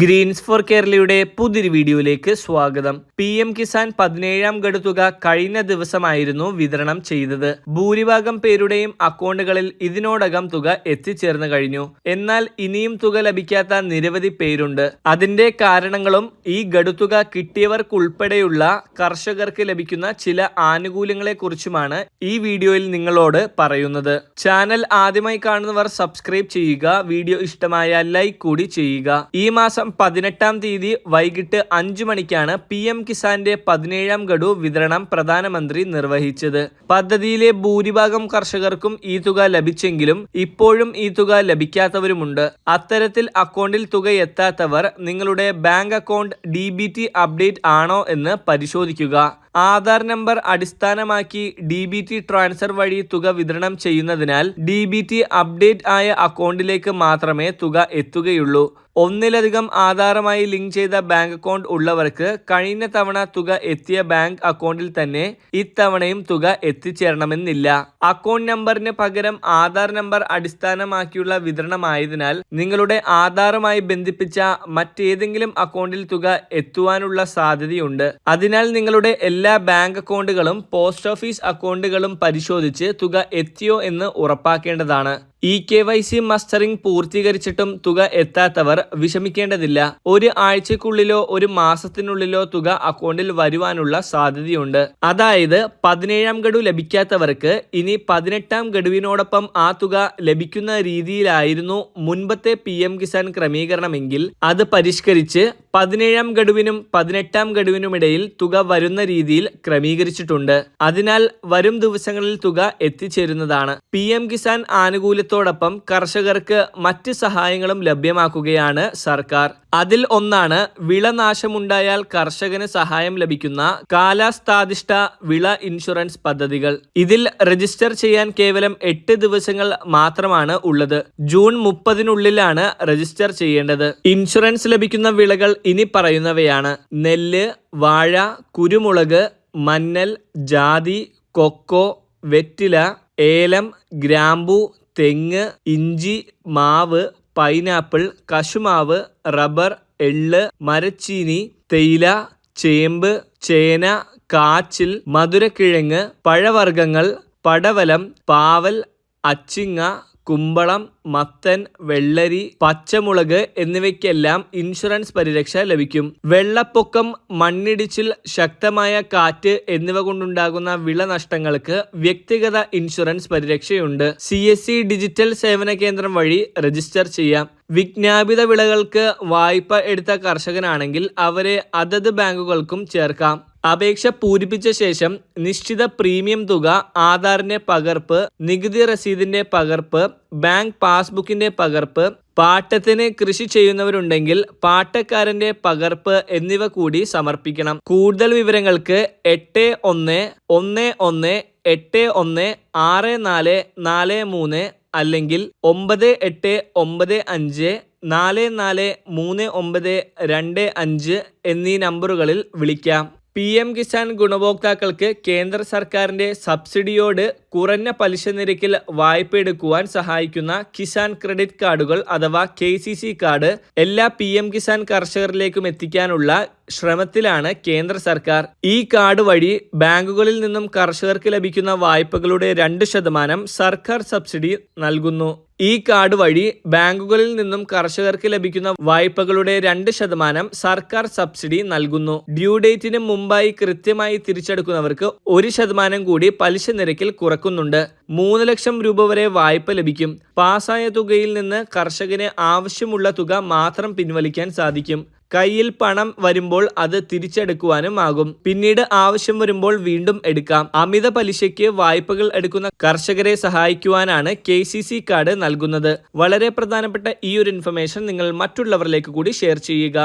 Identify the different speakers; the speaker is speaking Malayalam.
Speaker 1: ഗ്രീൻസ് ഫോർ കേരളയുടെ പുതിയൊരു വീഡിയോയിലേക്ക് സ്വാഗതം. പി എം കിസാൻ പതിനേഴാം ഗഡു തുക കഴിഞ്ഞ ദിവസമായിരുന്നു വിതരണം ചെയ്തത്. ഭൂരിഭാഗം പേരുടെയും അക്കൗണ്ടുകളിൽ ഇതിനോടകം തുക എത്തിച്ചേർന്നു കഴിഞ്ഞു. എന്നാൽ ഇനിയും തുക ലഭിക്കാത്ത നിരവധി പേരുണ്ട്. അതിന്റെ കാരണങ്ങളും ഈ ഗഡുതുക കിട്ടിയവർക്കുൾപ്പെടെയുള്ള കർഷകർക്ക് ലഭിക്കുന്ന ചില ആനുകൂല്യങ്ങളെ കുറിച്ചുമാണ് ഈ വീഡിയോയിൽ നിങ്ങളോട് പറയുന്നത്. ചാനൽ ആദ്യമായി കാണുന്നവർ സബ്സ്ക്രൈബ് ചെയ്യുക വീഡിയോ ഇഷ്ടമായ ലൈക്ക് കൂടി ചെയ്യുക. ഈ മാസം പതിനെട്ടാം തീയതി വൈകിട്ട് അഞ്ചു മണിക്കാണ് പി എം കിസാന്റെ പതിനേഴാം ഗഡു വിതരണം പ്രധാനമന്ത്രി നിർവഹിച്ചത്. പദ്ധതിയിലെ ഭൂരിഭാഗം കർഷകർക്കും ഈ തുക ലഭിച്ചെങ്കിലും ഇപ്പോഴും ഈ തുക ലഭിക്കാത്തവരുമുണ്ട്. അത്തരത്തിൽ അക്കൗണ്ടിൽ തുക എത്താത്തവർ നിങ്ങളുടെ ബാങ്ക് അക്കൗണ്ട് ഡി അപ്ഡേറ്റ് ആണോ എന്ന് പരിശോധിക്കുക. ആധാർ നമ്പർ അടിസ്ഥാനമാക്കി ഡി ബി ടി ട്രാൻസ്ഫർ വഴി തുക വിതരണം ചെയ്യുന്നതിനാൽ ഡി ബി ടി അപ്ഡേറ്റ് ആയ അക്കൗണ്ടിലേക്ക് മാത്രമേ തുക എത്തുകയുള്ളൂ. ഒന്നിലധികം ആധാറുമായി ലിങ്ക് ചെയ്ത ബാങ്ക് അക്കൗണ്ട് ഉള്ളവർക്ക് കഴിഞ്ഞ തവണ തുക എത്തിയ ബാങ്ക് അക്കൗണ്ടിൽ തന്നെ ഇത്തവണയും തുക എത്തിച്ചേരണമെന്നില്ല. അക്കൗണ്ട് നമ്പറിന് പകരം ആധാർ നമ്പർ അടിസ്ഥാനമാക്കിയുള്ള വിതരണമായതിനാൽ നിങ്ങളുടെ ആധാറുമായി ബന്ധിപ്പിച്ച മറ്റേതെങ്കിലും അക്കൗണ്ടിൽ തുക എത്തുവാനുള്ള സാധ്യതയുണ്ട്. അതിനാൽ നിങ്ങളുടെ എല്ലാ ബാങ്ക് അക്കൗണ്ടുകളും പോസ്റ്റ് ഓഫീസ് അക്കൗണ്ടുകളും പരിശോധിച്ച് തുക എത്തിയോ എന്ന് ഉറപ്പാക്കേണ്ടതാണ്. E K Y C mustering പൂർത്തീകരിച്ചിട്ടും തുക എത്താത്തവർ വിഷമിക്കേണ്ടതില്ല. ഒരു ആഴ്ചക്കുള്ളിലോ ഒരു മാസത്തിനുള്ളിലോ തുക അക്കൗണ്ടിൽ വരുവാനുള്ള സാധ്യതയുണ്ട്. അതായത് പതിനേഴാം ഗഡു ലഭിക്കാത്തവർക്ക് ഇനി പതിനെട്ടാം ഗഡുവിനോടൊപ്പം ആ തുക ലഭിക്കുന്ന രീതിയിലായിരുന്നു മുൻപത്തെ പി എം കിസാൻ ക്രമീകരണമെങ്കിൽ. അത് പരിഷ്കരിച്ച് പതിനേഴാം ഗഡുവിനും പതിനെട്ടാം ഗഡുവിനുമിടയിൽ തുക വരുന്ന രീതിയിൽ ക്രമീകരിച്ചിട്ടുണ്ട്. അതിനാൽ വരും ദിവസങ്ങളിൽ തുക എത്തിച്ചേരുന്നതാണ്. പി എം കിസാൻ ആനുകൂല്യത്തോടൊപ്പം കർഷകർക്ക് മറ്റ് സഹായങ്ങളും ലഭ്യമാക്കുകയാണ് സർക്കാർ. അതിൽ ഒന്നാണ് വിളനാശമുണ്ടായാൽ കർഷകന് സഹായം ലഭിക്കുന്ന കാലാസ്ഥാധിഷ്ഠ വിള ഇൻഷുറൻസ് പദ്ധതികൾ. ഇതിൽ രജിസ്റ്റർ ചെയ്യാൻ കേവലം എട്ട് ദിവസങ്ങൾ മാത്രമാണ് ഉള്ളത്. ജൂൺ മുപ്പതിനുള്ളിലാണ് രജിസ്റ്റർ ചെയ്യേണ്ടത്. ഇൻഷുറൻസ് ലഭിക്കുന്ന വിളകൾ ഇനി പറയുന്നവയാണ്. നെല്ല് വാഴ കുരുമുളക് മഞ്ഞൾ ജാതി കൊക്കോ വെറ്റില ഏലം ഗ്രാമ്പൂ തെങ്ങ് ഇഞ്ചി മാവ് പൈനാപ്പിൾ കശുമാവ് റബ്ബർ എള്ള് മരച്ചീനി തേയില ചേമ്പ് ചേന കാച്ചിൽ മധുരക്കിഴങ്ങ് പഴവർഗങ്ങൾ പടവലം പാവൽ അച്ചിങ്ങ കുമ്പളം മത്തൻ വെള്ളരി പച്ചമുളക് എന്നിവയ്ക്കെല്ലാം ഇൻഷുറൻസ് പരിരക്ഷ ലഭിക്കും. വെള്ളപ്പൊക്കം മണ്ണിടിച്ചിൽ ശക്തമായ കാറ്റ് എന്നിവ കൊണ്ടുണ്ടാകുന്ന വിള നഷ്ടങ്ങൾക്ക് വ്യക്തിഗത ഇൻഷുറൻസ് പരിരക്ഷയുണ്ട്. സി ഡിജിറ്റൽ സേവന കേന്ദ്രം വഴി രജിസ്റ്റർ ചെയ്യാം. വിജ്ഞാപിത വിളകൾക്ക് വായ്പ എടുത്ത കർഷകനാണെങ്കിൽ അവരെ അതത് ബാങ്കുകൾക്കും ചേർക്കാം. അപേക്ഷ പൂരിപ്പിച്ച ശേഷം നിശ്ചിത പ്രീമിയം തുക ആധാറിന്റെ പകർപ്പ് നികുതി രസീതിന്റെ പകർപ്പ് ബാങ്ക് പാസ്ബുക്കിന്റെ പകർപ്പ് പാട്ടത്തിന് കൃഷി ചെയ്യുന്നവരുണ്ടെങ്കിൽ പാട്ടക്കാരന്റെ പകർപ്പ് എന്നിവ കൂടി സമർപ്പിക്കണം. കൂടുതൽ വിവരങ്ങൾക്ക് എട്ട് ഒന്ന് ഒന്ന് ഒന്ന് എട്ട് ഒന്ന് ആറ് നാല് നാല് മൂന്ന് അല്ലെങ്കിൽ ഒമ്പത് എട്ട് ഒമ്പത് അഞ്ച് നാല് നാല് മൂന്ന് ഒമ്പത് രണ്ട് അഞ്ച് എന്നീ നമ്പറുകളിൽ വിളിക്കാം. പി എം കിസാൻ ഗുണഭോക്താക്കൾക്ക് കേന്ദ്ര സർക്കാരിന്റെ സബ്സിഡിയോട് കുറഞ്ഞ പലിശ നിരക്കിൽ വായ്പ എടുക്കുവാൻ സഹായിക്കുന്ന കിസാൻ ക്രെഡിറ്റ് കാർഡുകൾ അഥവാ കെ കാർഡ് എല്ലാ പി കിസാൻ കർഷകരിലേക്കും എത്തിക്കാനുള്ള ശ്രമത്തിലാണ് കേന്ദ്ര സർക്കാർ ഈ കാർഡ് വഴി ബാങ്കുകളിൽ നിന്നും കർഷകർക്ക് ലഭിക്കുന്ന വായ്പകളുടെ രണ്ട് ശതമാനം സർക്കാർ സബ്സിഡി നൽകുന്നു. ഈ കാർഡ് വഴി ബാങ്കുകളിൽ നിന്നും കർഷകർക്ക് ലഭിക്കുന്ന വായ്പകളുടെ രണ്ട് ശതമാനം സർക്കാർ സബ്സിഡി നൽകുന്നു. ഡ്യൂ ഡേറ്റിന് മുമ്പായി കൃത്യമായി തിരിച്ചെടുക്കുന്നവർക്ക് ഒരു ശതമാനം കൂടി പലിശ നിരക്കിൽ കുറക്കുന്നുണ്ട്. മൂന്ന് ലക്ഷം രൂപ വരെ വായ്പ ലഭിക്കും. പാസ്സായ തുകയിൽ നിന്ന് കർഷകന് ആവശ്യമുള്ള തുക മാത്രം പിൻവലിക്കാൻ സാധിക്കും. കയ്യിൽ പണം വരുമ്പോൾ അത് തിരിച്ചെടുക്കുവാനും ആകും. പിന്നീട് ആവശ്യം വരുമ്പോൾ വീണ്ടും എടുക്കാം. അമിത പലിശയ്ക്ക് വായ്പകൾ എടുക്കുന്ന കർഷകരെ സഹായിക്കുവാനാണ് കെ കാർഡ് നൽകുന്നത്. വളരെ പ്രധാനപ്പെട്ട ഈ ഒരു ഇൻഫർമേഷൻ നിങ്ങൾ മറ്റുള്ളവരിലേക്ക് കൂടി ഷെയർ ചെയ്യുക.